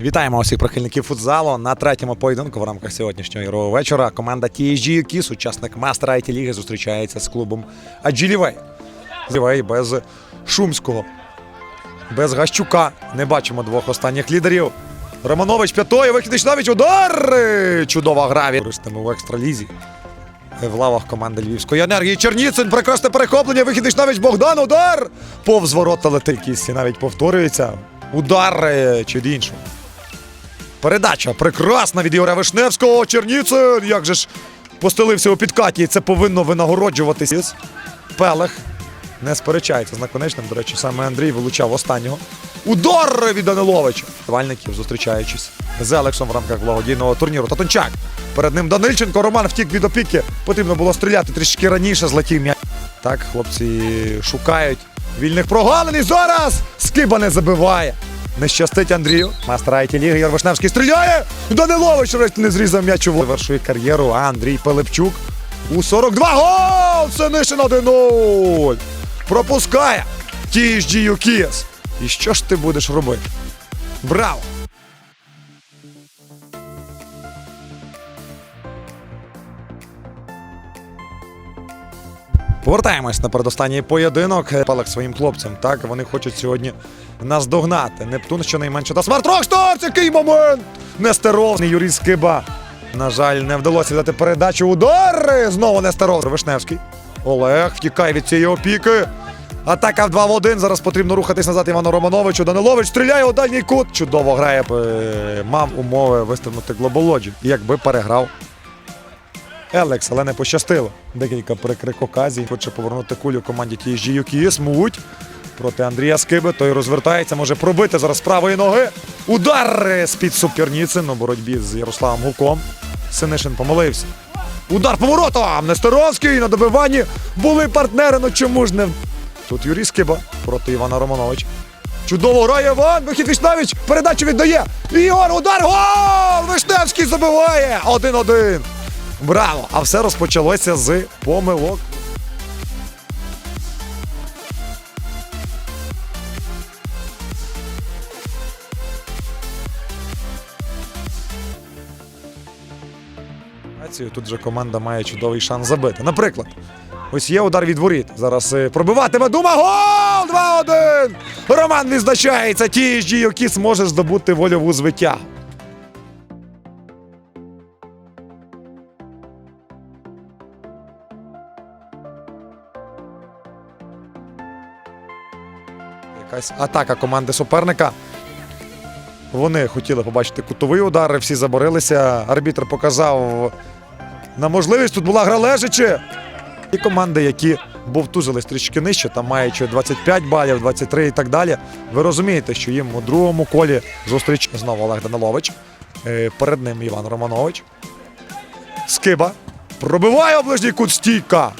Вітаємо усіх прихильників футзалу на третьому поєдинку в рамках сьогоднішнього ігрового вечора. Команда TSG Кіс, учасник мастера IT ліги, зустрічається з клубом Аджилівей. Аджилівей без Шумського, без Гащука. Не бачимо двох останніх лідерів. Романович п'ятою, вихідний навіть удар! Чудова гра від в екстралізі. В лавах команди Львівської енергії Черніцин, прекрасне перехоплення, вихідний навіть Богдан, удар! Повз ворота летить Кісі, навіть повторюється. Удар чи іншого. Передача прекрасна від Ігоря Вишневського. Черніцин. Як же ж постелився у підкаті, і це повинно винагороджуватися. Пелех не сперечається з наконечним. До речі, саме Андрій вилучав останнього. Удар від Даниловича. Вальників, зустрічаючись з Елексом в рамках благодійного турніру. Татончак. Перед ним Данильченко. Роман втік від опіки. Потрібно було стріляти трішки раніше. Злетів м'яч. Так, хлопці шукають вільних прогалин. І зараз Скиба не забиває. Не щастить Андрію. Мастрайті ліги Ігор Вишневський стріляє. Данилович врешті не зрізав м'яч у Завершує кар'єру. Андрій Пилипчук у 42. Гол! Синишин 1-0. Пропускає Тіж Дію Кіс. І що ж ти будеш робити? Браво! Повертаємось на передостанній поєдинок. Палак своїм хлопцям. Так, вони хочуть сьогодні нас догнати. Нептун щонайменше та смарт Рокстарс! Який момент! Нестеровний Юрій Скиба. На жаль, не вдалося взяти передачу. Удар! Знову Нестеров. Вишневський. Олег втікає від цієї опіки. Атака в 2 в 1. Зараз потрібно рухатись назад Івану Романовичу. Данилович стріляє у дальній кут. Чудово грає. е, Мав умови вистрибнути глоболоджі. Якби переграв Елекс, але не пощастило. Декілька прикрих оказій. Хоче повернути кулю команді TSG Юкіс. Муть проти Андрія Скиби. Той розвертається, може пробити зараз правої ноги. Удар з-під Суперніцин у боротьбі з Ярославом Гуком. Синишин помилився. Удар поворотом! Нестеровський на добиванні були партнери. Ну чому ж не. Тут Юрій Скиба проти Івана Романовича. Чудово грає Іван, вихід Вишневич, передачу віддає. Ігор, удар, гол! Вишневський забиває! 1-1. Браво! А все розпочалося з помилок. Тут же команда має чудовий шанс забити. Наприклад, ось є удар від воріт. Зараз е, пробиватиме Дума. Гол! 2-1! Роман відзначається. TSG Юкіс може здобути вольову звиття. Якась атака команди суперника. Вони хотіли побачити кутовий удар, всі заборилися. Арбітр показав на можливість. Тут була гра лежачи. І команди, які бовтузились трішки нижче, там маючи 25 балів, 23 і так далі. Ви розумієте, що їм у другому колі зустріч знову Олег Данилович. Е, Перед ним Іван Романович. Скиба. Пробиває оближній кут стійка.